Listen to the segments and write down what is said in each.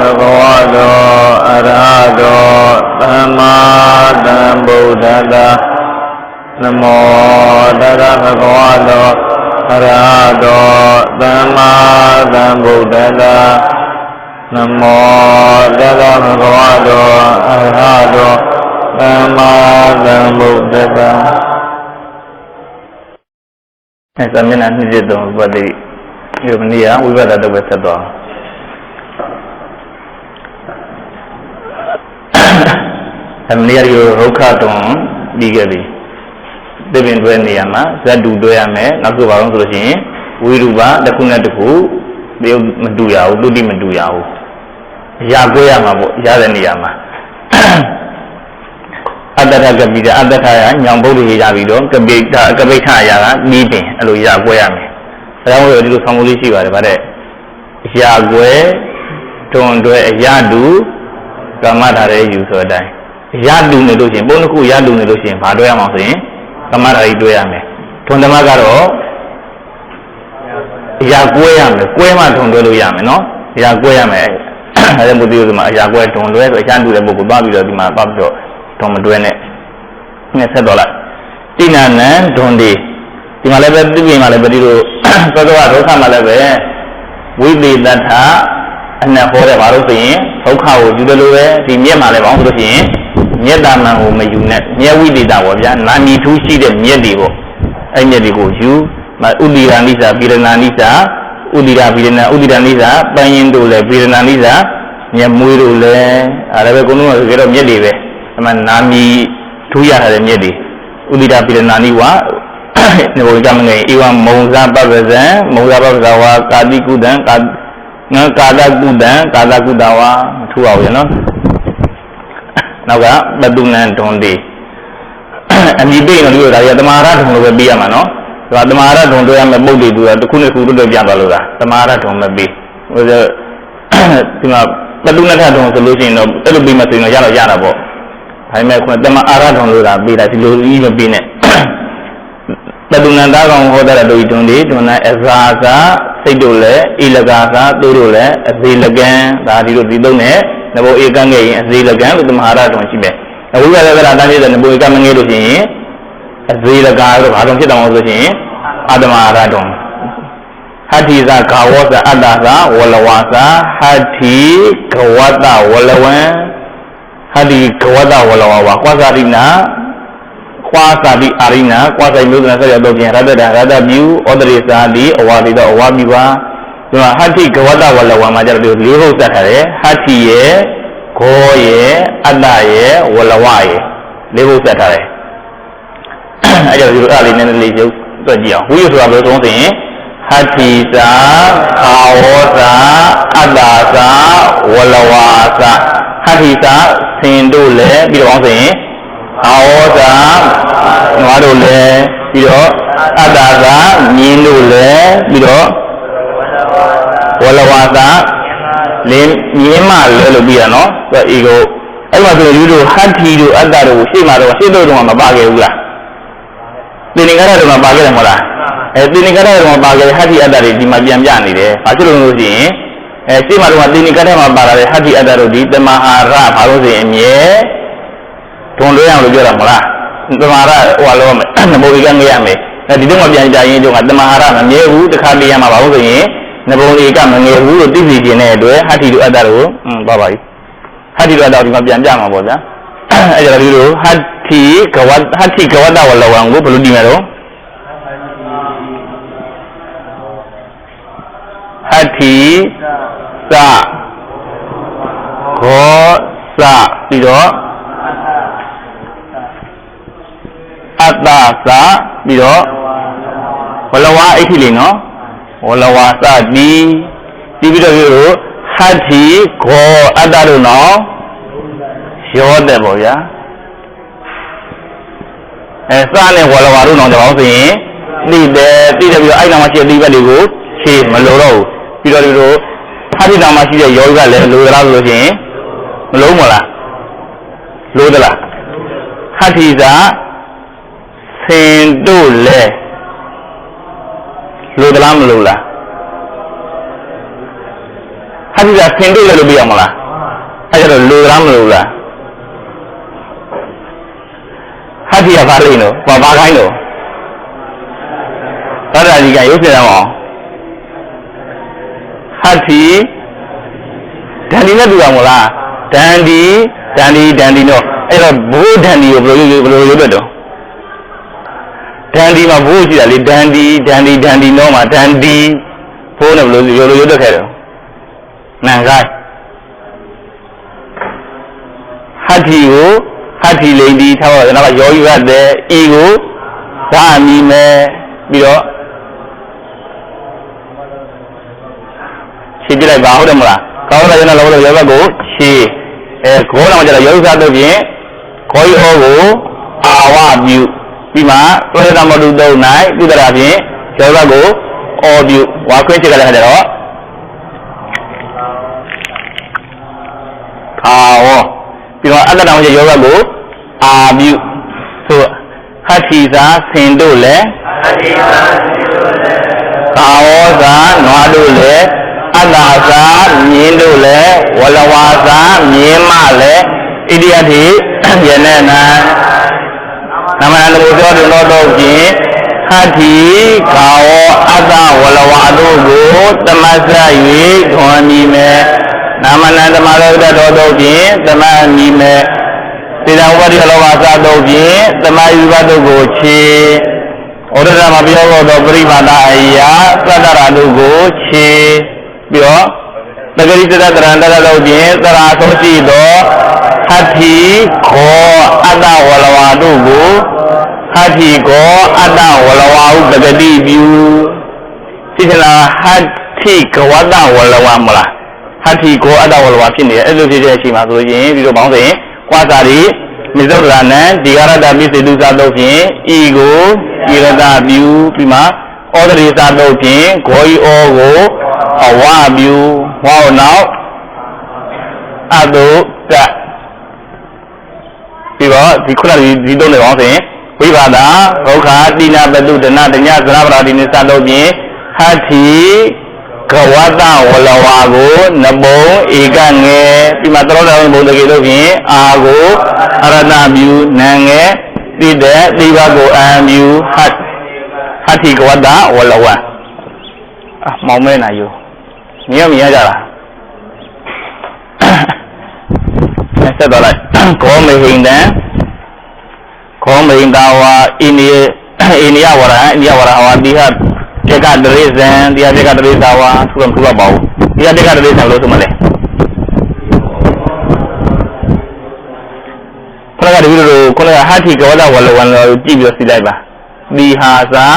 ဘဂဝတောအရဟတောသမ္မာသမ္ဗုဒ္ဓတ္တနမောတတ္တဘဂဝတောအရဟတောသမ္မာသမ္ဗုဒ္ဓတ္တနမောတတ္တဘဂဝတောအရဟတောသမ္မာသမ္ဗုဒ္ဓတ္တအဲသမဏနှစ်จิตသုံးပတိဒီမနေ့ကဝိပဿနာတော့ပဲဆက်သွား အမနေ့ကဒီရုခတုံပြီးခဲ့ပြီသစ်ပင်တွဲနေရာမှာဇတ်တူတွဲရမယ်နောက်ဆိုပါအောင်ဆိုလို့ရှိရင်ဝိရူပတစ်ခုနဲ့တစ်ခုတရုပ်မတူရဘူးတုတိမတူရဘူးရာကွဲရမှာပေါ့ရတဲ့နေရာမှာအတ္တထကပိတအတ္တထရညောင်ပုဒ်တွေရပြီးတော့ကပိတကပိထရာကနီးပင်အဲ့လိုရာကွဲရမယ်ဒါကြောင့်မို့ဒီလိုဆောင်မှုလေးရှိပါတယ်ဗါတဲ့ရာကွဲတွန်တွဲအရတူကမ္မထာရဲယူဆိုတဲ့အတိုင်း ရတူနေလို့ရှိရင်ပုံတစ်ခုရတူနေလို့ရှိရင်ဘာတွဲရမှာဆိုရင်ကမ္မထာကြီးတွဲရမယ်ထွန်ဓမ္မကတော့အရာကွဲရမယ်ကွဲမှထွန်တွဲလို့ရမယ်နော်အရာကွဲရမယ်အဲဒါမို့ဒီလိုဆိုမှအရာကွဲထွန်တွဲဆိုအရာတူတဲ့ပုဂ္ဂိုလ်ပါပြီးတော့ဒီမှာပတ်ပြီးတော့ထွန်မတွဲနဲ့နဲ့ဆက်တော့လိုက်တိနာနံဒွန်ဒီဒီမှာလည်းပဲပြပြင်မှာလည်းပဲဒီလိုသောသောဒုက္ခမှာလည်းပဲဝိသေတ္ထအနတ်ဟောတယ်ဘာလို့ဆိုရင်ဒုက္ခကိုယူတယ်လို့ပဲဒီမြက်မှာလည်းဘာလို့ဆိုလို့ရှိရင် မေတ္တာမှန်ကိုမယူနဲ့မြဲဝိသေတ္တာပေါ့ဗျာနာမီထူးရှိတဲ့မြက်တွေပေါ့အဲ့မြက်တွေကိုယူမဥဒိရာနိစ္စပိရဏာနိစ္စဥဒိရာပိရဏဥဒိရာနိစ္စပန်းရင်တို့လည်းပိရဏာနိစ္စမြက်မွေးတို့လည်းအဲ့ဒါပဲကိုလုံးကဆိုကြတော့မြက်တွေပဲအမှနာမီထူးရတဲ့မြက်တွေဥဒိရာပိရဏာနိဝနေဘုရားမငယ်ဧဝမုံဇပပ္ပဇံမုံဇပပ္ပဇဝါကာတိကုတံကာငါကာသကုတံကာသကုတဝါမထူအောင်ရနော် နောက်ကပတုနံဒွန်တိအမိပိနော်ဒီလိုဒါရတမာရဒုံလိုပဲပြီးရမှာနော်ဒါတမာရဒုံတွေ့ရမယ်ပုတ်တွေသူကတစ်ခုနဲ့ခုတွတ်တွတ်ပြသွားလို့လားတမာရဒုံမပြီးဟိုဒီမှာပတုနထဒုံဆိုလို့ရှိရင်တော့အဲ့လိုပြီးမှဆိုရင်တော့ရတော့ရတာပေါ့ဒါပေမဲ့ခုတမအာရဒုံလို့တာပြီးတာဒီလိုကြီးမပြီးနဲ့တတုဏတာကောင်ဟောတဲ့တို့တွင်ဒီတွင်နဲ့အဇာသာစိတ်တို့လည်းဣလကာသာသူတို့လည်းအသေးလကံဒါဒီလိုဒီသုံးနဲ့ နဘောဧကံငယ်ရင်အသေးလကံလို့သမဟာရတွင်ရှိမယ်အဝိကရကရာတန်းပြတဲ့နဘောဧကမငယ်လို့ရှိရင်အသေးလကာလို့ဘာလို့ဖြစ်တော်လို့ဆိုရင်အာတမဟာရတွင်ဟတ္တိဇာကာဝောဇအတ္တဇာဝလဝါဇာဟတ္တိကဝတ္တဝလဝံဟတ္တိကဝတ္တဝလဝါဝါကွာဇာရိနာကွာစာတိအာရိနာကွာဆိုင်မျိုးသနာဆက်ရတော့ပြန်ရတ္တရတ္တပြုဩတရိစာတိအဝါတိတော့အဝါပြုပါ ဒီမှာဟတ္တိကဝတ္တဝလဝါမှာကျတော့လေးဟုတ်သက်ထားတယ်ဟတ္တိရဲ့ဂောရဲ့အတ္တရဲ့ဝလဝရဲ့လေးဟုတ်သက်ထားတယ်အဲကြောင့်ဒီလိုအားလေးနည်းနည်းလေးရုပ်တွက်ကြည့်အောင်ဝိရဆိုတာဘယ်လိုသုံးသင်ဟတ္တိသာခာဝောသာအတ္တသာဝလဝါသာဟတ္တိသာသင်တို့လည်းပြီးတော့အောင်ဆိုရင်အာဝေါသာနွားတို့လည်းပြီးတော့အတ္တသာမြင်းတို့လည်းပြီးတော့ ဝလဝါသာလင်းမြင်းမလဲလို့ပြီးရနော်သူကဤကိုအဲ့မှာဆိုယူတို့ဟတ္တိတို့အတ္တတို့ရှေ့မှာတော့ရှေ့တို့တော့မပါခဲ့ဘူးလားသင်္နေကရတို့မှာပါခဲ့တယ်မဟုတ်လားအဲသင်္နေကရတို့မှာပါခဲ့တဲ့ဟတ္တိအတ္တတွေဒီမှာပြန်ပြနေတယ်ဘာဖြစ်လို့လဲဆိုရင်အဲရှေ့မှာတော့သင်္နေကရမှာပါလာတဲ့ဟတ္တိအတ္တတို့ဒီတမဟာရဘာလို့ဆိုရင်အမြဲဒွန်လွဲအောင်လို့ပြောတာမလားသမာရဟိုလောမယ်နဘောဝိကငရမယ်အဲဒီတော့မှပြန်ကြရင်ကျုံကတမဟာရမမြဲဘူးတစ်ခါပြရမှာပါဘူးဆိုရင် နဘောဝိကမငယ်ဘူးလို့သိစီခြင်းတဲ့အတွက်ဟတ္တိတို့အတ္တတို့อืมပါပါပြီဟတ္တိတို့အတ္တဒီမှာပြန်ပြမှာပေါ့ဗျာအဲကြတော့ဒီလိုဟတ္တိကဝဟတ္တိကဝတ္တဝလဝံကိုဘယ်လိုဒီမှာတော့ဟတ္တိသခောသပြီးတော့အတ္တသပြီးတော့ဝလဝါအိဋ္ဌိလေနော် ဝလဝါသတိပြီးပြီးတော့ပြောလို့ဟတ္တိခောအတ္တတို့နော်ရောတဲ့ပေါ့ဗျာအဲစနဲ့ဝလဝါတို့နော်တပေါင်းဆိုရင်သိတယ်သိတယ်ပြီးတော့အဲ့နောက်မှာရှိတဲ့ဒီဘက်တွေကိုဖြေမလိုတော့ဘူးပြီးတော့ဒီလိုဟာတိတောင်မှာရှိတဲ့ယောဂကလည်းလိုသလားဆိုလို့ရှိရင်မလုံးမလားလိုသလားဟတ္တိသာဆင်တို့လဲ လိုသလားမလိုလားဟဟတိကဆင်တို့လည်းလို့ပြရမလားအဲ့ဒါတော့လူလားမလို့လားဟတိကဘာလိမ့်လို့ဘာဘာခိုင်းလို့သောတာကြီးကရုပ်ပြရအောင်ဟတိဒန္ဒီနဲ့တူအောင်မလားဒန္ဒီဒန္ဒီဒန္ဒီတော့အဲ့တော့ဘိုးဒန္ဒီကိုဘယ်လိုဘယ်လိုရုပ်ပြတော့ ဒန္ဒီမှာဘိုးရှိတာလေဒန္ဒီဒန္ဒီဒန္ဒီတော့မှာဒန္ဒီဘိုးနဲ့ဘယ်လိုရုပ်ရုပ်ပြခဲ့တော့နန်ကိုင်းဟတ္တိကိုဟတ္တိလိန်ဒီထားတော့ကျွန်တော်ကယောဂီရတဲ့ဤကိုသာအမိမဲ့ပြီးတော့ရှင်းပြလိုက်ပါဟုတ်တယ်မလားကောင်းတယ်ကျွန်တော်လောလောယောဂကိုရှင်းအဲခေါင်းတော်ကျတော့ယောဂစားတော့ဖြင့်ခေါ်ရီဩကိုအာဝပြု ပြီးမှသွေးသမတုသုံး၌ပြုတရာဖြင့်ယောဂကိုအောပြုဝါခွင့်ချစ်ကြတဲ့ခါကျတော့ခါဝပြီးတော့အတ္တတော်ရဲ့ယောဂကိုအာပြုဆိုဟတ္တိသာဆင်တို့လည်းဟတ္တိသာဆင်တို့လည်းကာဝောသာနွားတို့လည်းအတ္တာသာမြင်းတို့လည်းဝလဝါသာမြင်းမလည်းဣတိယတိယနေ့ နာနမနတဘုသောတုသောတော့ဖြင့်ဟတ္တိကာဝောအတ္တဝလဝါတို့ကိုတမတ်ဆ၍ခွန်မီမယ်နာမနန္တမလောကတော်တို့ဖြင့်သမမီမဲ့သေတံဥပတိလောကသာတို့ဖြင့်သမယူဘတို့ကိုခြေဩရဒမပြောသောပရိပါဒအရာသတ္တရာတို့ကိုခြေပြီးတော့တဂရိတတတရံတရတို့ဖြင့်သရာဆုံးရှိသော ဟတ္တိခောအတ္တဝလဝါတို့ကိုဟတ္တိခောအတ္တဝလဝါဟုတဂတိပြုသိချလားဟတ္တိကဝတ္တဝလဝါမလားဟတ္တိကိုအတ္တဝလဝါဖြစ်နေတယ်အဲ့လိုဖြစ်တဲ့အချိန်မှာဆိုရင်ဒီလိုပေါင်းဆိုရင်ကွာစာရီမိစ္ဆုရဏံဒီဃရတပိစေတုသာတို့ဖြင့်ဤကိုဤရတပြုပြီးမှဩဒရိသာတို့ဖြင့်ဂောဤဩကိုအဝပြုဟောနောက်အတုတ ပြီးတော့ဒီခုနကဒီသုံးနေအောင်ဆိုရင်ဝိပါဒဒုက္ခတိနာပတုဒနာတညသရပရာတိနိသတို့ဖြင့်ဟတ္တိကဝတ္တဝလဝါကိုနဘုံဧကငယ်ပြီးမှသရောတော်ဘုံတကေတို့ဖြင့်အာကိုအရဏမြူနံငယ်တိတဲ့တိဘကိုအံမြူဟတ်ဟတ်တိကဝတ္တဝလဝါအမောင်မဲနာယူမြင်ရမြင်ရကြလားဆက်တော့လိုက် ကောမဟိန္တံကောမဟိန္တာဝါအိနိအိနိယဝရအိနိယဝရဟဝတိဟပြကတရိဇံတရားပြကတရိသာဝါသူကမထူတော့ပါဘူးတရားပြကတရိဇံလို့ဆိုမှလဲခဏကတည်းကတို့ခုနကဟာတိကဝဒဝလဝံလို့ကြည့်ပြီးစီလိုက်ပါဒီဟာသာ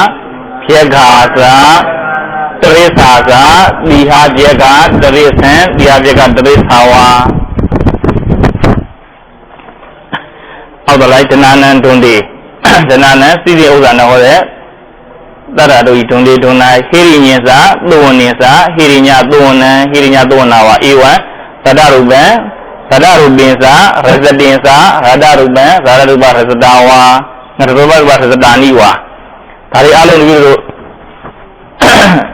ပြကသာတရိသာသာဒီဟာပြကတရိဇံတရားပြကတရိသာဝါ အောက်တော့လိုက်တဏ္ဏံတွန်းဒီတဏ္ဏံစီစီဥစ္စာနဲ့ဟောတဲ့တရတို့ဤတွန်လေးတွန်နာဟိရိညင်စာသုဝနိစာဟိရိညသုဝနံဟိရိညသုဝနာဝဧဝံသတ္တရူပံသတ္တရူပင်စာရဇတင်စာရတရူပံဇာရရူပရဇတာဝါနရူပရူပရဇတာနိဝါဒါတွေအလုံးကြီးတို့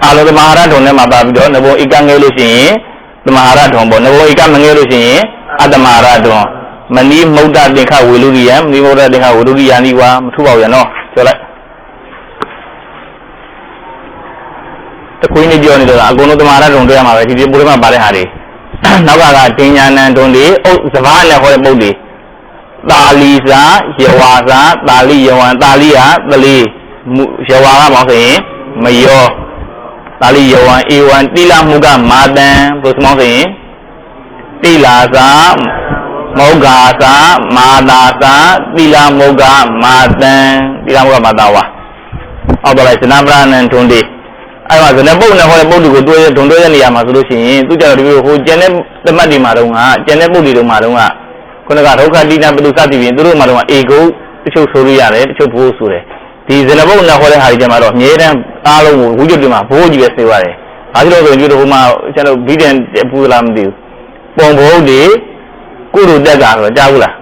အာလောသမဟာရထုံထဲမှာပါပြီးတော့နဘောဧကငယ်လို့ရှိရင်သမဟာရထုံပေါ့နဘောဧကမငယ်လို့ရှိရင်အတ္တမဟာရထုံ မနီမုဒ္ဒသင်္ခဝေလူရိယံမနီမုဒ္ဒသင်္ခဝေလူရိယံဒီဝါမထူပါဘူးရနော်ပြောလိုက်တခွင်းနေပြောနေတော့အကုန်လုံးတမာရတုံတွေ့ရမှာပဲဒီဒီပိုးထဲမှာပါတဲ့ဟာတွေနောက်ကကတင်ညာနံတုံတွေအုပ်စဘာနဲ့ဟောတဲ့ပုတ်တွေတာလီစာယဝါစာတာလီယဝံတာလီဟာတလီယဝါကမောင်းဆိုရင်မယောတာလီယဝံဧဝံတိလမှုကမာတံဘုသမောင်းဆိုရင်တိလာစာ မောဂါသာမာတာသာတိလမုဂ္ဂမာတံတိလမုဂ္ဂမာတာဝါအောက်တော့လိုက်စနဗရဏံထွန်းတေအဲ့မှာဇနပုတ်နဲ့ဟောတဲ့ပုတ်တွေကိုတွဲဒုံတွဲတဲ့နေရာမှာဆိုလို့ရှိရင်သူကြတော့ဒီလိုဟိုကျန်တဲ့သမတ်တွေမှာတော့ကကျန်တဲ့ပုတ်တွေတုန်းမှာတော့ကခုနကဒုက္ခတိနာပတုစသည်ဖြင့်သူတို့မှာတော့အေကုတချို့ဆိုလို့ရတယ်တချို့ဘိုးဆိုတယ်ဒီဇနပုတ်နဲ့ဟောတဲ့ဟာတွေကျမှတော့အမြဲတမ်းအားလုံးကိုဝိကျွတ်တွေမှာဘိုးကြီးပဲဆေးရတယ်ဘာလို့လဲဆိုရင်ဒီလိုဟိုမှာကျွန်တော်ဘီဒန်ပူလာမသိဘူးပုံဘိုးတွေ ကုရုတက်ကဆိုကြားဘူးလား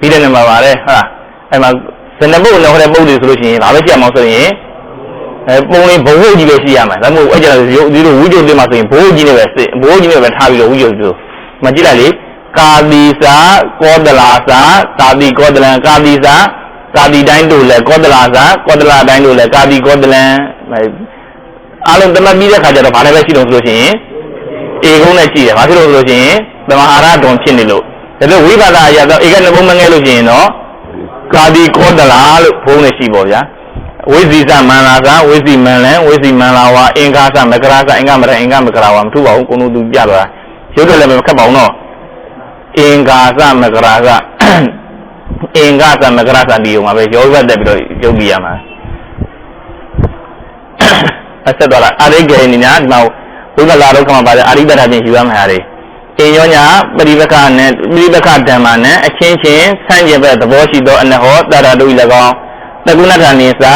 ဘီဒန်နဲ့မှာပါတယ်ဟုတ်လားအဲ့မှာဇနပုတ်နဲ့ဟောတဲ့ပုတ်တွေဆိုလို့ရှိရင်ဒါပဲကြည့်အောင်ဆိုရင်အဲပုံလေးဘဝုတ်ကြီးပဲရှိရမှာဒါမှမဟုတ်အဲ့ကျတော့ဒီလိုဝိကျုပ်တင်မှာဆိုရင်ဘဝုတ်ကြီးနဲ့ပဲစစ်ဘဝုတ်ကြီးနဲ့ပဲထားပြီးတော့ဝိကျုပ်ဆိုမကြည့်လိုက်လေကာတိစာကောဒလာစာကာတိကောဒလံကာတိစာကာတိတိုင်းတို့လဲကောဒလာစာကောဒလာတိုင်းတို့လဲကာတိကောဒလံအားလုံးတမပြီးတဲ့ခါကျတော့ဘာလဲပဲရှိတော့ဆိုလို့ရှိရင် ဧကုန်းနဲ့ရှိတယ်ဘာဖြစ်လို့ဆိုလို့ရှိရင်သမဟာရဒွန်ဖြစ်နေလို့ဒါပေမဲ့ဝိပါဒအရာတော့ဧကနှဘုံမငဲလို့ရှိရင်တော့ကာတိကောဒလာလို့ဘုံနဲ့ရှိပေါ့ဗျာဝိဇိသမန္လာကဝိဇိမန္လံဝိဇိမန္လာဝါအင်္ဂါသမကရာကအင်္ဂမရအင်္ဂမကရာဝါမထူပါဘူးကိုလုံးသူပြသွားတာရုပ်တယ်လည်းမခတ်ပါဘူးနော်အင်္ဂါသမကရာကအင်္ဂါသမကရာသတိယုံမှာပဲရောဘတ်တက်ပြီးတော့ရုပ်ပြရမှာအဆက်တော့လားအရိကေနိနာဒီမှာ ဝိပလာဒုက္ခမှာပါတယ်အရိပဒချင်းယူရမှာဟာတွေအင်ယောညာပရိပကနဲ့ပရိပကဓမ္မနဲ့အချင်းချင်းဆန့်ကျင်ဘက်သဘောရှိသောအနဟောတရတုဤ၎င်းတကုဏထာနိစာ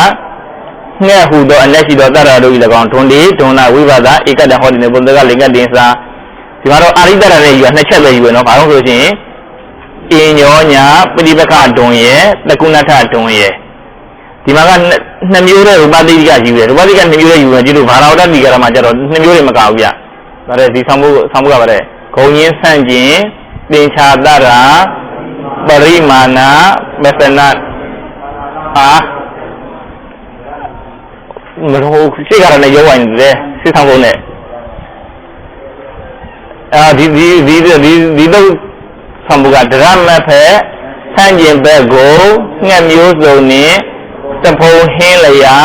ငှဲ့ဟူသောအလက်ရှိသောတရတုဤ၎င်းဒွန်ဒီဒွန်နာဝိပါဒဧကတဟောဒီနေဘုံတကလင်္ကတင်စာဒီမှာတော့အာရိတရနဲ့ယူရနှစ်ချက်ပဲယူရနော်ဘာလို့ဆိုရှင်အင်ယောညာပရိပကဒွန်ရဲ့တကုဏထဒွန်ရဲ့ ဒီမှာကနှစ်မျိုးတဲ့ရူပတိကယူတယ်ရူပတိကနှစ်မျိုးတဲ့ယူတယ်ဒီလိုဘာလာဝတ္တဒီကရမှာကျတော့နှစ်မျိုးတွေမကဘူးဗျဒါတဲ့ဒီဆောင်မှုဆောင်မှုကပါတဲ့ဂုံရင်းဆန့်ကျင်သင်္ချာတရာပရိမာဏမသနဟာမဟုတ်ရှိကြတယ်ရောဝိုင်းတယ်စစ်ဆောင်ဖို့နဲ့အာဒီဒီဒီဒီဒီတော့ဆောင်မှုကဒရမဖက်ဆန့်ကျင်ဘက်ကိုငှက်မျိုးစုံနဲ့ တဖုံဟင်းလျာ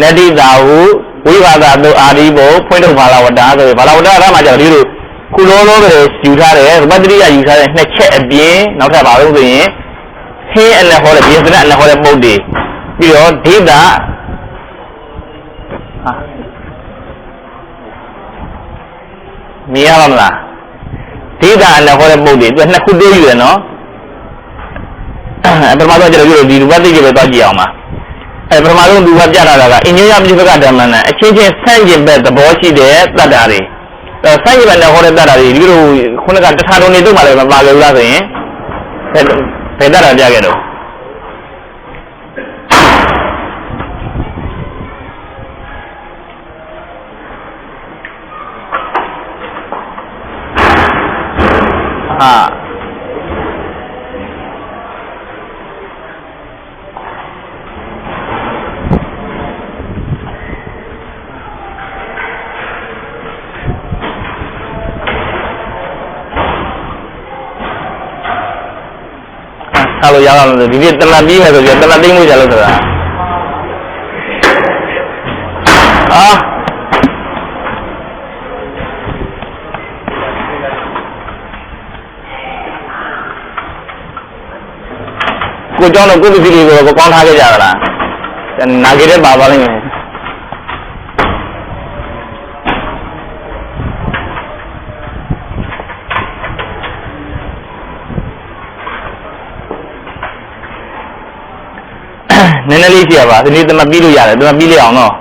နတိတာဟုဝိပါဒတို့အာရိဘောဖွင့်ထုတ်ဘာလာဝတ္တာဆိုဘာလာဝတ္တာအဲ့မှာကျတော့ဒီလိုခုလုံးလုံးပဲယူထားတယ်ဗတ္တိယယူထားတဲ့နှစ်ချက်အပြင်နောက်ထပ်ပါလို့ဆိုရင်ဟင်းအနဲ့ဟောတဲ့ဘိသနအနဲ့ဟောတဲ့ပုဒ်တွေပြီးတော့ဒိတာမြင်ရပါမလားဒိတာအနဲ့ဟောတဲ့ပုဒ်တွေသူနှစ်ခုတိုးယူတယ်နော်အဲ ပထမဆုံးကျတော့ဒီလူပတ်သိကြပဲသွားကြည့်အောင်ပါအဲပထမဆုံးလူကပြတာကအင်ဂျင်နီယာပြပကဓမ္မနဲ့အချင်းချင်းဆန့်ကျင်ဘက်သဘောရှိတဲ့တတ္တာတွေအဲဆန့်ကျင်ဘက်နဲ့ဟောတဲ့တတ္တာတွေဒီလိုခုနကတထာတုံနေတို့မှလည်းမပါကြဘူးလားဆိုရင်ဘယ်တတ္တာပြခဲ့တော့ဟာ ထားလို့ရအောင်လို့ဒီနေ့တလတ်ပြီးမယ်ဆိုပြီးတလတ်သိမ့်မှုကြလို့ဆိုတာအာကိုကျောင်းတော့ကိုပစ္စည်းတွေကိုကောင်းထားခဲ့ကြတာလားနာကြတဲ့ပါပါလိမ့်မယ်နည်းနည်းလေး ရှိရပါဒီနေ့သမပြီးလို့ရတယ်သမပြီးလိုက်အောင်တော့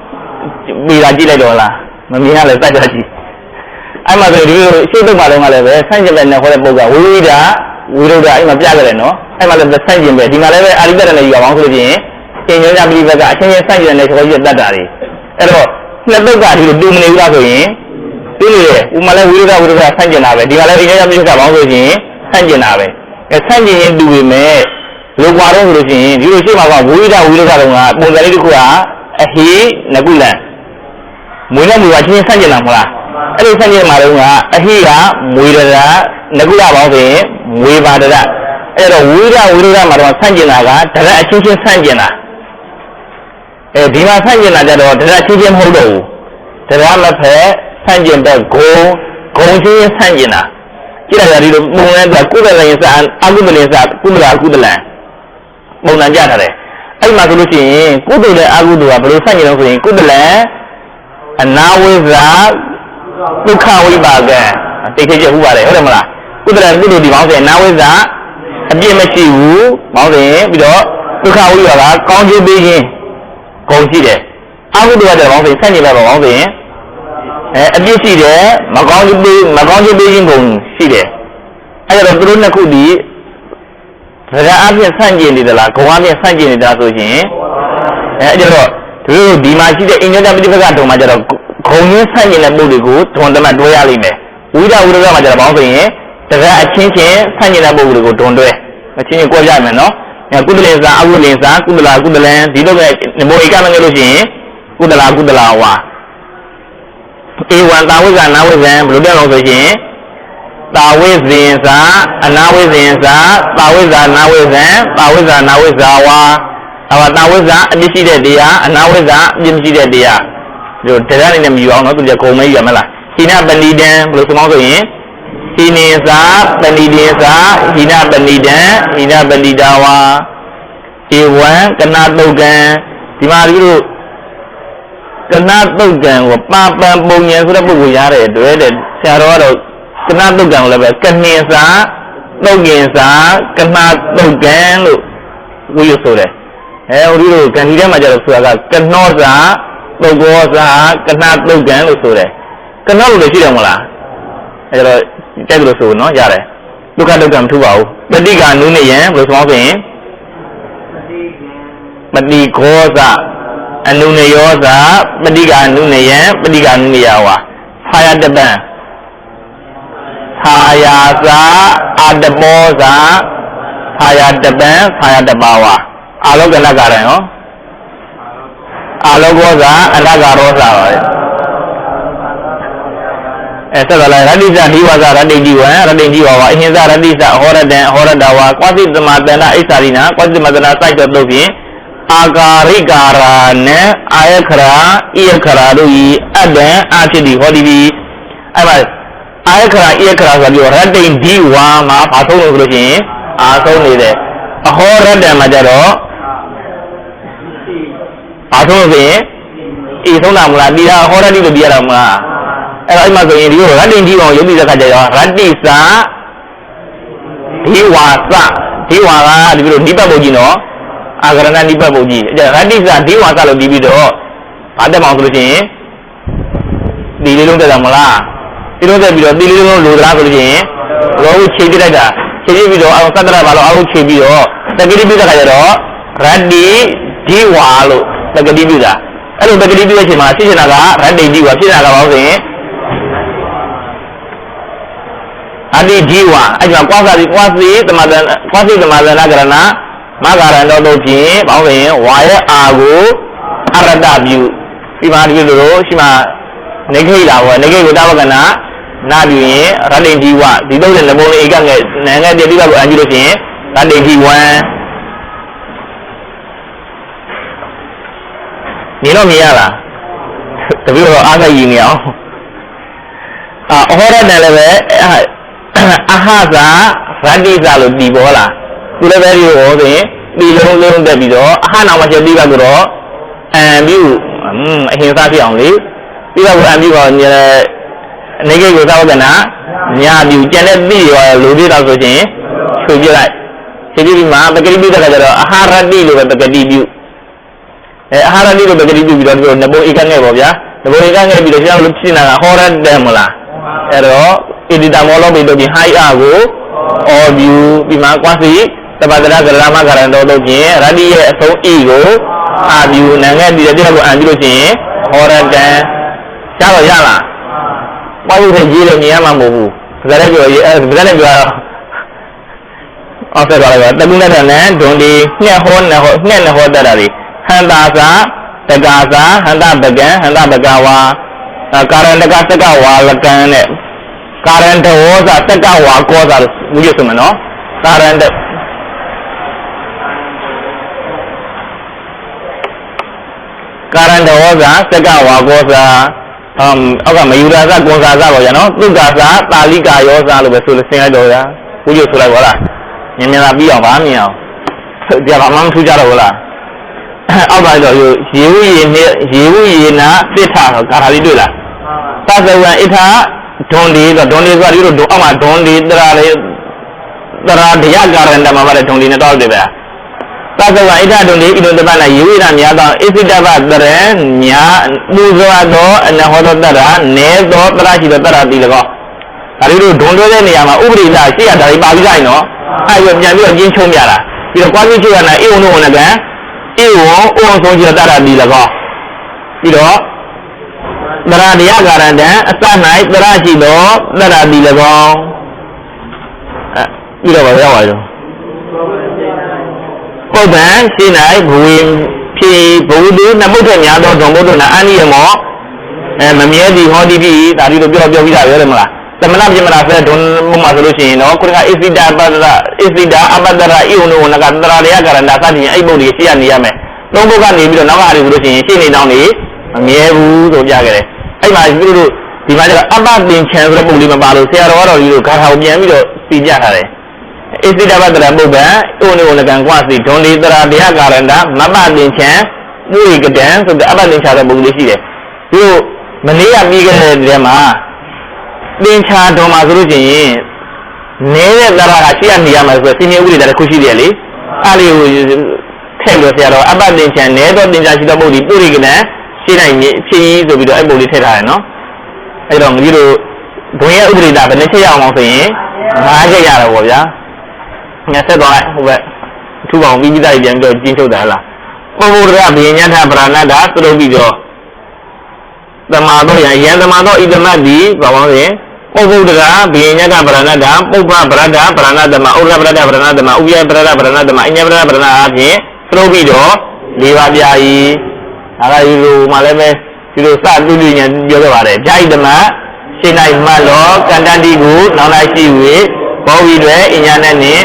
ပြီးတာကြည့်လိုက်တော့လားမမြင်ရလဲစက်ကြကြည့်အဲ့မှာဆိုဒီလိုရှေ့တုပ်မှာတော့ကလည်းပဲဆန့်ကျင်ဘက်နဲ့ခေါ်တဲ့ပုဂ္ဂိုလ်ဝိဝိဒဝိရုဒ္ဓအဲ့မှာပြခဲ့တယ်နော်အဲ့မှာလည်းဆန့်ကျင်ဘက်ဒီမှာလည်းပဲအာရိတ္တနဲ့ယူအောင်ဆိုလို့ချင်းအင်ညောညပိဘက်ကအချင်းချင်းဆန့်ကျင်တဲ့ခေါ်ရတတ်တာတွေအဲ့တော့နှစ်တုပ်ကဒီလိုတူမနေဘူးလားဆိုရင်ဒီလိုလေဥမာလည်းဝိရုဒ္ဓဝိရုဒ္ဓဆန့်ကျင်တာပဲဒီမှာလည်းအင်ညောညပိဘက်ကဘောင်းဆိုရင်ဆန့်ကျင်တာပဲအဲဆန့်ကျင်ရင်တူပေမဲ့ လောကွာတော့ဆိုလို့ရှိရင်ဒီလိုရှိမှာကဝိဒဝိဒကတော့ကပုံစံလေးတစ်ခုကအဟိနကုလံမွေးနဲ့မွေးကချင်းဆန့်ကျင်တာမဟုတ်လားအဲ့ဒီဆန့်ကျင်မှာတော့ကအဟိကမွေးရတာနကုလပေါင်းဆိုရင်မွေးပါတရအဲ့တော့ဝိဒဝိဒမှာတော့ဆန့်ကျင်တာကဒရအချင်းချင်းဆန့်ကျင်တာအဲဒီမှာဆန့်ကျင်တာကြတော့ဒရချင်းချင်းမဟုတ်တော့ဘူးဒရမဖက်ဆန့်ကျင်တဲ့ဂုံဂုံချင်းဆန့်ကျင်တာကြည့်လိုက်ရဒီလိုပုံနဲ့ကကုသလင်စာအကုသလင်စာကုသလအကုသလံ ပုံစံကြထားတယ်အဲ့မှာဆိုလို့ရှိရင်ကုသိုလ်နဲ့အကုသိုလ်ကဘယ်လိုဆန့်ကျင်လို့ဆိုရင်ကုသလံအနာဝိဇာဒုက္ခဝိပါကံတိတ်ခိတ်ချက်ဥပါတယ်ဟုတ်တယ်မလားကုသလံကုသိုလ်ဒီပေါင်းဆိုရင်အနာဝိဇာအပြစ်မရှိဘူးပေါင်းဆိုရင်ပြီးတော့ဒုက္ခဝိပါကကောင်းကျိုးပေးခြင်းဂုဏ်ရှိတယ်အကုသိုလ်ကတော့ပေါင်းဆိုရင်ဆန့်ကျင်ဘက်ပေါင်းဆိုရင်အဲအပြစ်ရှိတယ်မကောင်းကျိုးပေးမကောင်းကျိုးပေးခြင်းဂုဏ်ရှိတယ်အဲ့တော့သူတို့နှစ်ခုဒီ စကားအပြည့်ဆန့်ကျင်နေသလားဂုံအပြည့်ဆန့်ကျင်နေတာဆိုရင်အဲအဲ့တော့ဒဒီလိုဒီမှာရှိတဲ့အင်္ဂတပฏิပက္ခတုံမှာကျတော့ဂုံရင်းဆန့်ကျင်တဲ့ပုဒ်တွေကိုထုံတမတ်တွဲရလိမ့်မယ်ဝိဒဝိဒကမှာကျတော့ဘောင်းဆိုရင်တက္ကအချင်းချင်းဆန့်ကျင်တဲ့ပုဒ်တွေကိုထုံတွဲအချင်းချင်းကြွကြမယ်နော်အဲကုသလင်စာအကုသလင်စာကုသလာကုသလံဒီလိုပဲနမောဧကမငယ်လို့ရှိရင်ကုသလာကုသလာဝါဧဝံတာဝိဇ္ဇနာဝိဇ္ဇံဘယ်လိုပြောလို့ဆိုရင် တာဝိဇင်စာအနာဝိဇင်စာတာဝိဇာနာဝိဇံတာဝိဇာနာဝိဇာဝါအဝတာဝိဇာအပြစ်ရှိတဲ့တရားအနာဝိဇာအပြစ်မရှိတဲ့တရားဒီတရားနေနဲ့မယူအောင်နော်သူကဂုံမဲယူရမလားဟိနပဏိတံဘယ်လိုဆိုမှဆိုရင်ဟိနေစာပဏိတင်စာဟိနပဏိတံဟိနပဏိတာဝါဧဝံကနာတုတ်ကံဒီမှာဒီလိုကနာတုတ်ကံကိုပါပံပုံဉ္ဆိုတဲ့ပုဂ္ဂိုလ်ရတဲ့အတွက်တဲ့ဆရာတော်ကတော့ ကနာတုတ်ကံကိုလည်းပဲကနှင်စာတုတ်ကင်စာကနာတုတ်ကံလို့ဝိရဆိုတယ်အဲဟိုဒီလိုကံဒီထဲမှာကျတော့ဆိုတာကကနောစာတုတ်ကောစာကနာတုတ်ကံလို့ဆိုတယ်ကနောလို့လည်းရှိတယ်မဟုတ်လားအဲဒါတော့ကြိုက်လို့ဆိုနော်ရတယ်ဒုက္ခဒုက္ခမထူပါဘူးပဋိက္ခနုနေယံဘယ်လိုဆိုအောင်ဆိုရင်ပတိခောသအနုနယောသပဋိက္ခနုနေယံပဋိက္ခနုနေယဝါဖာယတပံ သာယာသာအတပောသာသာယာတပံသာယာတပါဝါအာလောကနကရံရောအာလောကောသာအနဂရောသာပါပဲအဲသက်ကလည်းရတိဇဒီဝါဇရတိဒီဝံရတိဒီဝါဝါအဟင်္ဇရတိဇဟောရတံဟောရတဝါကွာတိသမတနာအိသရိနာကွာတိသမတနာစိုက်တော်တို့ဖြင့်အာကာရိကာရာနဲ့အာယခရာဣယခရာတို့ဤအတ္တံအဖြစ်ဒီဟောဒီပြီအဲ့မှာ အာယခရာဣယခရာဆိုပြီးရတ္တိဒီဝါမှာဘာဆုံးလို့ဆိုလို့ရှိရင်အာဆုံးနေတယ်အဟောရတံမှာကြတော့ဘာဆုံးလို့ဆိုရင်ဤဆုံးတာမလားဒီဟာဟောရတိလို့ပြရတာမလားအဲ့တော့အဲ့မှာဆိုရင်ဒီကိုရတ္တိဒီဝါကိုယုတ်ပြီးတဲ့ခါကျတော့ရတ္တိစာဒီဝါစဒီဝါကဒီလိုနိပတ်ပုတ်ကြီးနော်အာဂရဏနိပတ်ပုတ်ကြီးအဲ့ဒါရတ္တိစာဒီဝါစလို့ပြီးပြီးတော့ဘာတက်မအောင်ဆိုလို့ရှိရင်ဒီလေးလုံးတက်တာမလား ဒီလိုတက်ပြီးတော့ဒီလေးလုံးလိုသလားဆိုလို့ရှိရင်ဘောကိုခြေပြလိုက်တာခြေပြပြီးတော့အောင်သတ္တရဘာလို့အောင်ခြေပြီးတော့တက္ကတိပြတဲ့ခါကျတော့ရတ္တိဒီဝါလို့တက္ကတိပြတာအဲ့လိုတက္ကတိပြတဲ့အချိန်မှာဖြစ်နေတာကရတ္တိဒီဝါဖြစ်နေတာကဘာလို့ဆိုရင်အတိဒီဝါအဲ့မှာကွာစာဒီကွာစီသမဒကွာစီသမဒနာကရဏမဂရဏတော်တို့ဖြင့်ဘောင်းဆိုရင်ဝါရဲ့အာကိုအရတပြုဒီမှာဒီလိုလိုရှိမှနေခိလာဝနေခိကိုတဝကနာ နာပြုရင်ရတ္တိဒီဝဒီတော့တဲ့လဘုံလေးဧကငယ်နငယ်တတိကကိုအန်ကြည့်လို့ရှိရင်ရတ္တိဒီဝံနေတော့မြင်ရလားတပည့်တော်အားကကြီးနေအောင်အာအဟောရတန်လည်းပဲအဟသာရတ္တိသာလို့ပြီးပေါ်လာသူလည်းပဲဒီဟောဆိုရင်ဒီလုံးလုံးတက်ပြီးတော့အဟနာမှာချက်ပြီးပါဆိုတော့အံပြုအင်းအဟင်္စာဖြစ်အောင်လေပြီးတော့အံပြုတော့ နေကိကိုသောကနာညာပြုကျန်တဲ့သိရောလူပြတော့ဆိုချင်းချွေပြလိုက်ချွေပြပြီးမှပကတိပြုတဲ့ခါကျတော့အဟာရတိလို့ပဲပကတိပြုအဲအဟာရတိလို့ပကတိပြုပြီးတော့ဒီနဘုဧကငယ်ပေါ့ဗျာနဘုဧကငယ်ပြီးတော့ကျောင်းလို့ဖြစ်နေတာဟောရတဲ့မလားအဲ့တော့ဣတိတမောလောပိတို့ဖြင့်ဟိုက်အာကိုအော်ပြုပြီးမှကွာစီတပတရကရမကရဏတော်တို့ဖြင့်ရတ္တိရဲ့အဆုံးဤကိုအာပြုနာငယ်ပြီးတဲ့ကိုအံပြုလို့ရှိရင်ဟောရတံရတော့ရလား ပွားဖို့ထကြီးလို့မြင်ရမှာမဟုတ်ဘူးဒါလည်းပြောရေးအဲဒါလည်းပြောအောက်ဆက်သွားလိုက်တော့တကုနဲ့နဲ့ဒွန်ဒီညက်ဟောနဲ့ဟောညက်နဲ့ဟောတတ်တာဒီဟန္တာသာတက္ကာသာဟန္တပကံဟန္တပကဝါကာရဏတကတက္ကဝါလကံနဲ့ကာရဏတဝောဇတက္ကဝါကောဇာလို့ဝိရဆိုမယ်နော်ကာရဏတကာရဏတဝောဇတက္ကဝါကောဇာ အမ်အောက်ကမယူရာဇကွန်စာဇပေါ့ဗျာနော်သုက္ကာဇတာလိကာယောဇလို့ပဲဆိုလို့ဆင်းလိုက်တော့ဗျာဝိရဆိုလိုက်ပါလားမြင်မြင်သာပြီးအောင်ဗာမြင်အောင်ကြပါမှမထူးကြတော့ဘူးလားအောက်ပါတော့ရေဝရေနဲ့ရေဝရေနာသစ္စာတော့ကာထာလေးတွေ့လားသသဝံဣထာဒွန်ဒီဆိုဒွန်ဒီဆိုတာဒီလိုဒွန်အောက်မှာဒွန်ဒီတရာလေးတရာတရားကာရဏမှာပါတယ်ဒွန်ဒီနဲ့တော့တယ်ဗျာ သသဝံဣထာဒွန်ဒီဣဒုတပနာရေဝရေများသောဣစိတပတရံညာပူဇော်သောအနဟောသောတရာနေသောတရာရှိသောတရာတိ၎င်းဒါလေးတို့ဒွန်တွဲတဲ့နေရာမှာဥပရိသရှိရတာဒီပါပြီးကြရင်နော်အဲ့ဒါပြန်ပြီးတော့ကျင်းချုံပြတာပြီးတော့ကွာပြီးချိရနာအေဝုံတို့ဝင်ကံအေဝံဩဝံဆုံးကျတရတိ၎င်းပြီးတော့တရာတရားကာရတံအစ၌တရာရှိသောတရာတိ၎င်းအဲပြီးတော့ဗာရောက်ပါရော ပုပ္ပံရှိ၌ဘဝေဖြေဘဝတုနမုတ်ထများသောဒုံဘုဒ္ဓနာအာနိယမောအဲမမြဲသည်ဟောတိပိဒါဒီလိုပြောပြောပြီးတာပြောတယ်မလားသမဏပြမနာဖက်ဒုံဘုမှာဆိုလို့ရှိရင်တော့ခုနကအစ္စဒပတ္တရအစ္စဒအပတ္တရဣဝနုနကတရာတရားကာရဏစသဖြင့်အဲ့ဘုတ်ကြီးရှိရနေရမယ်သုံးဘုတ်ကနေပြီးတော့နောက်ကဟာတွေဆိုလို့ရှိရင်ရှင်းနေတောင်းနေမမြဲဘူးဆိုပြခဲ့တယ်အဲ့မှာသူတို့ဒီမှာကျတော့အပ္ပသင်္ချံဆိုတဲ့ပုံလေးမပါလို့ဆရာတော်ကတော့ဒီလိုဂါထာကိုပြန်ပြီးတော့ပြပြထားတယ် ဣသိတပတ္တရပုဗ္ဗံအိုနေဝနကံကွာစီဒွန်လီတရာတရားကာရဏမပ္ပသင်္ချံမူရိကတံဆိုတဲ့အပ္ပသင်္ချာတဲ့ပုံလေးရှိတယ်သူတို့မနေ့ကပြီးခဲ့တဲ့တည်းမှာသင်္ချာတော်မှာဆိုလို့ရှိရင်နေတဲ့တရာကရှိရနေရမှာဆိုတော့စီမင်းဥပဒေတစ်ခုရှိတယ်လေအဲ့ဒီကိုထည့်လို့ဆရာတော်အပ္ပသင်္ချံနဲတော့သင်္ချာရှိတဲ့ပုံဒီပုရိကတံရှင်းနိုင်ဖြင်းဆိုပြီးတော့အဲ့ပုံလေးထည့်ထားတယ်နော်အဲ့တော့ငကြီးတို့ဘုံရဲ့ဥပဒေတာဘယ်နှချက်ရအောင်ဆိုရင်၅ချက်ရတော့ဗောဗျာ ငါဆက်သွားလိုက်ဟိုဘက်အထူးကောင်ပြီးပြီးသားပြန်ပြီးတော့ကျင်းထုတ်တာလားပုဗ္ဗုဒ္ဓဘိညထပရဏတာသရုပ်ပြီးတော့သမာတော့ယယံသမာတော့ဣဒမတ်ဒီဘာပါလဲပုဗ္ဗုဒ္ဓဘိညထပရဏတာပုပ္ပပရဒပရဏတမဥရပရဒပရဏတမဥယပရဒပရဏတမအညပရဒပရဏအပြင်သရုပ်ပြီးတော့၄ပါးပြာဤအဲ့ဒါဒီလိုမှလည်းပဲဒီလိုစတူတူညာပြောခဲ့ပါတယ်ဗျာဣဒမရှင်းနိုင်မှလောကန္တတိကိုနောက်လိုက်ရှိ၍ဘောဝီတွေအညာနဲ့နှင့်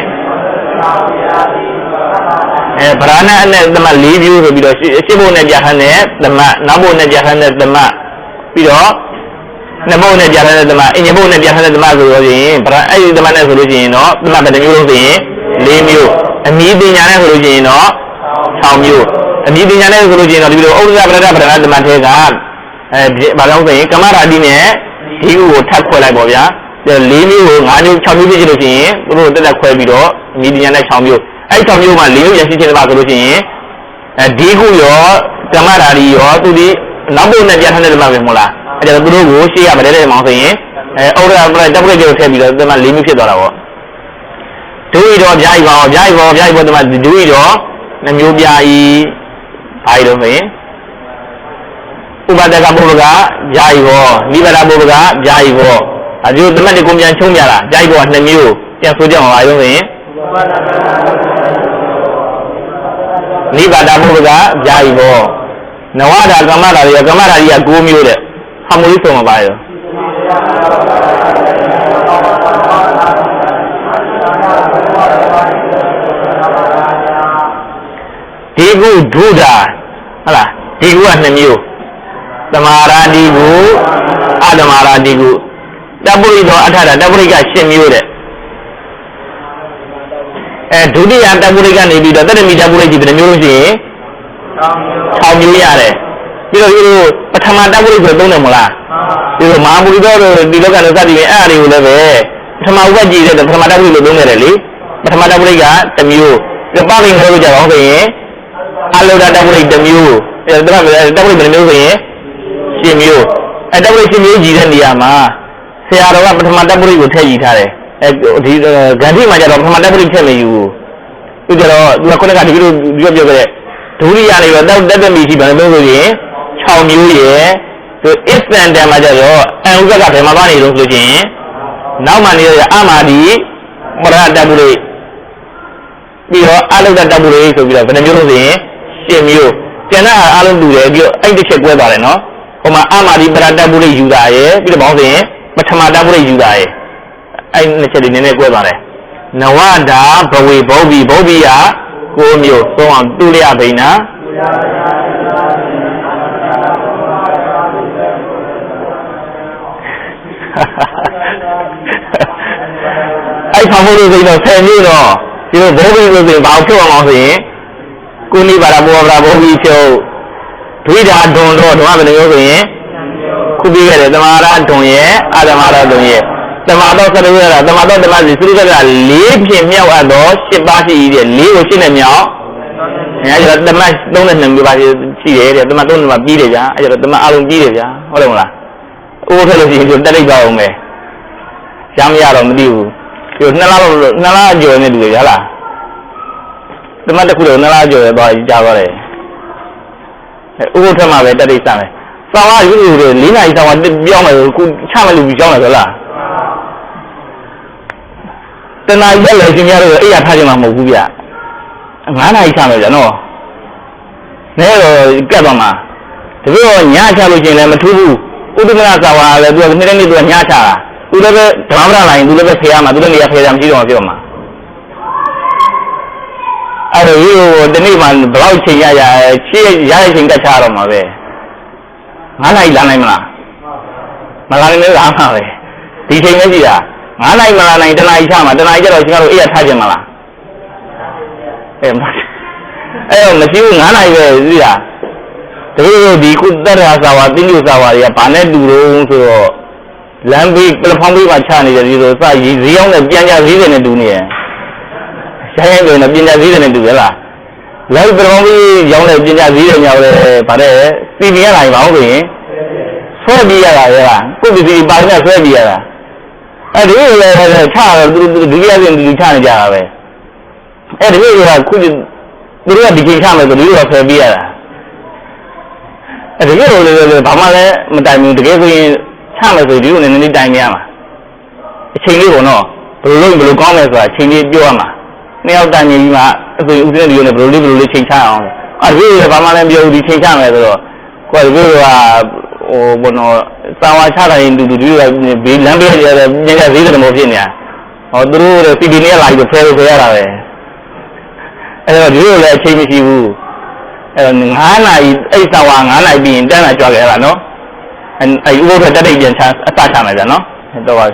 အဲဗရာဏအနဲ့သမတ်၄မျိုးဆိုပြီးတော့ရှစ်ဖို့နဲ့ကြာဟန်နဲ့သမတ်နောက်ဖို့နဲ့ကြာဟန်နဲ့သမတ်ပြီးတော့နမုတ်နဲ့ကြာဟန်နဲ့သမတ်အင်ညမုတ်နဲ့ကြာဟန်နဲ့သမတ်ဆိုလို့ရှိရင်ဗရာအဲ့ဒီသမတ်နဲ့ဆိုလို့ရှိရင်တော့သမတ်တစ်မျိုးလုံးဆိုရင်၄မျိုးအမီးတင်ညာနဲ့ဆိုလို့ရှိရင်တော့၆မျိုးအမီးတင်ညာနဲ့ဆိုလို့ရှိရင်တော့ဒီလိုဥဒ္ဒဗရဒဗရဏသမတ်ထဲကအဲဘာလို့ဆိုရင်ကမရာတိနဲ့ဒီဥကိုထပ်ခွဲလိုက်ပါဗျာ ၄မျိုးကို၅မျိုး6မျိုးဖြစ်လို့ရှိရင်သူတို့တက်တက်ခွဲပြီးတော့အမီးပညာနဲ့6မျိုးအဲ့6မျိုးမှာ၄မျိုးရရှိခြင်းတပါဆိုလို့ရှိရင်အဲဒီခုရောကမ္မရာတိရောသူဒီနောက်ဘုံနဲ့ပြဋ္ဌာန်းတဲ့တပါပဲမဟုတ်လားအဲဒါသူတို့ကိုရှေ့ရမတဲ့တဲ့မောင်ဆိုရင်အဲဩရပရတပ်ပရိတ်ကိုထည့်ပြီးတော့ဒီမှာ၄မျိုးဖြစ်သွားတာပေါ့ဒုဤတော်ဗျာဤပါဗျာဤပါဗျာဤပါဒီမှာဒုဤတော်နှမျိုးပြာဤဘာဤလို့ဆိုရင်ဥပဒကဘုရားကယာယီဘောနိဗ္ဗာန်ဘုရားကယာယီဘော အကျိုးသမတ်တွေကိုပြန်ချုံးပြတာယာယီဘောက2မျိုးပြန်ဆိုကြအောင်ပါရုံးဆိုရင်နိဗ္ဗာန်ဘုရားကယာယီဘောနဝတာကမ္မတာတွေကမ္မတာတွေက9မျိုးတဲ့ဟာမိုးလေးဆုံးမှာပါရောဒီကုဒုတာဟုတ်လားဒီကုက2မျိုးသမာရာတိကုအသမာရာတိကု တပုရိသောအထတာတပုရိက10မျိုးတဲ့အဲဒုတိယတပုရိကနေပြီးတော့တတမိတပုရိကြီးဘယ်နှမျိုးလို့ရှိရင်6မျိုးရတယ်ပြီးတော့ဒီလိုပထမတပုရိဆိုသုံးတယ်မလားဒီလိုမဟာပုရိသောဒီလောကနဲ့စသည်ဖြင့်အဲ့အရာတွေကိုလည်းပဲပထမဥပ္ပကြည့်တဲ့ပထမတပုရိလို့သုံးတယ်လေပထမတပုရိက1မျိုးပြပပင်ခေါ်လို့ကြအောင်ဆိုရင်အလောဒတပုရိ1မျိုးအဲဒါကတပုရိဘယ်နှမျိုးဆိုရင်ရှင်မျိုးအဲတပုရိရှင်မျိုးကြည်တဲ့နေရာမှာ ဆရာတော်ကပထမတပုရိကိုထည့်ကြည့်ထားတယ်အဲဒီဂန္ဒီမှာကျတော့ပထမတပုရိထည့်မယူဘူးသူကျတော့သူကခုနကဒီလိုဒီလိုပြောခဲ့တဲ့ဒုတိယလေးတော့တက်တက်တက်မီရှိပါလို့ဆိုရင်6မျိုးရယ်သူအစ္စတန်တန်မှာကျတော့အန်ဥကကဘယ်မှာပါနေလို့ဆိုရင်နောက်မှနေရအမာဒီပရတပုရိပြီးတော့အလုဒတပုရိဆိုပြီးတော့ဘယ်နှမျိုးလို့ဆိုရင်7မျိုးကျန်တဲ့အားလုံးတူတယ်ပြီးတော့အဲ့တစ်ချက်ကွဲသွားတယ်နော်ဟိုမှာအမာဒီပရတပုရိယူတာရယ်ပြီးတော့ဘောင်းဆိုရင် ပထမတပုရိယူတာရယ်အဲ့နှစ်ချက်တွေနည်းနည်းကွဲသွားတယ်နဝတာဘဝေဘောဘီဘောဘီက9မျိုးသုံးအောင်တုလျဗိနာအဲ့ဆောင်ဖို့လို့ဆိုတော့10မျိုးတော့ဒီလိုဘောဘီလို့ဆိုရင်ဘာဖြစ်အောင်အောင်ဆိုရင်ကုဏိပါရဘောဗရာဘောဘီချုပ်ဒွိဓာဒွန်တော့ဓမ္မဘယ်လိုမျိုးဆိုရင် ခုပြီးခဲ့တယ်သမာရဒွန်ရဲ့အာသမရဒွန်ရဲ့သမာတော့စရရတာသမာတော့ဓမ္မစီသုရိကက၄ဖြင့်မြောက်အပ်တော့၈ပါးရှိတဲ့၄ကိုရှင်းနေမြောက်အဲဒါဓမ္မသုံးတဲ့နှစ်မျိုးပါရှိတယ်တဲ့ဓမ္မသုံးနှစ်မှာပြီးတယ်ဗျာအဲဒါဓမ္မအလုံးပြီးတယ်ဗျာဟုတ်တယ်မလားအိုးထက်လို့ရှိရင်တက်လိုက်ပါအောင်မယ်ရမ်းမရတော့မသိဘူးဒီနှစ်လားလို့နှစ်လားကျော်နေတူတယ်ဗျာလားဓမ္မတစ်ခုတော့နှစ်လားကျော်ရသွားကြာသွားတယ်ဥပုသ်ထက်မှပဲတတိစမယ် စာဝါယူယူတွေ၄နာရီစာဝါပြောင်းမယ်ခုချမယ်လို့ပြောင်းတယ်ဆိုလားတနားရက်လေရှင်များတို့အိယာထားကြမှာမဟုတ်ဘူးဗျ9နာရီချမယ်ဗျနော်နဲတော့ကက်ပါမှာတပည့်တော်ညချလို့ရှင်လည်းမထူးဘူးဥဒ္ဓမနာစာဝါလည်းသူကနေ့နေ့သူကညချတာသူလည်းပဲဓမ္မပဒလိုင်းသူလည်းပဲဖေရမှာသူလည်းနေရာဖေရမှာမရှိတော့မှပြောမှာအဲ့တော့ဒီတနေ့မှဘယ်လောက်ချိန်ရရချစ်ရရချိန်ကတ်ချတော့မှာပဲ 9နာရီလာနိုင်မလားမလာနိုင်လည်းလာမှာပဲဒီချိန်ပဲရှိတာ9နာရီမလာနိုင်တနာရီချမှာတနာရီကျတော့ရှင်တို့အိယာထားခြင်းမလားအဲမအဲ့တော့မရှိဘူး9နာရီပဲရှိတာတကယ်လို့ဒီကုသတ္တရာစာဝါတင်းကျုပ်စာဝါတွေကဘာနဲ့တူတော့ဆိုတော့လမ်းဘေးပလက်ဖောင်းဘေးမှာချနေတယ်ဒီလိုစရေးဈေးရောက်နဲ့ပြန်ကြဈေးတွေနဲ့တူနေရဲ့ဆိုင်ရင်ဆိုရင်ပညာဈေးတွေနဲ့တူရလား လိုက်ပလက်ဖောင်းဘေးရောက်တဲ့ပညာဈေးတွေညာတယ်ဗါတဲ့စီမီရလာရင်မဟုတ်ရင်ဆွဲပြီးရတာရဲ့လားကိုယ့်ပစ္စည်းပါနေဆွဲပြီးရတာအဲ့ဒီလိုလည်းချတော့သူဒုတိယပြင်ဒီချနေကြတာပဲအဲ့ဒီလိုကခုသူတို့ကဒီချိန်ချမယ်ဆိုဒီလိုဆွဲပြီးရတာအဲ့ဒီလိုလည်းဘာမှလည်းမတိုင်ဘူးတကယ်ဆိုရင်ချမယ်ဆိုဒီလိုနည်းနည်းတိုင်မရမှာအချိန်လေးပေါ့နော်ဘယ်လိုလုပ်ဘယ်လိုကောင်းလဲဆိုတာအချိန်လေးပြောရမှာနှစ်ယောက်တိုင်နေပြီးမှအ ဆိုဥစဉ်ဒီလိုနဲ့ဘယ်လိုလေးဘယ်လိုလေးချိန်ချအောင်အဲ့ဒီလိုဘာမှလည်းပြောဘူးဒီချိန်ချမယ်ဆိုတော့ကိုယ်ကဒီလိုကဟိုဘုံတော့စာဝါချတာရင်တူတူဒီလိုဘေးလမ်းဘေးတွေလည်းညညဈေးတယ်မဖြစ်နေတာဟောသူတို့စီပီနေလာပြီးဖဲလို့ဖဲရတာပဲအဲ့တော့ဒီလိုလည်းအချိန်မရှိဘူးအဲ့တော့9နာရီအိတ်စာဝါ9နာရီပြီးရင်တန်းလာကြွခဲ့ရတာနော်အဲ့ဥပုသ်တက်တိတ်ပြန်ချအစချမယ်ဗျာနော်တော့ပါ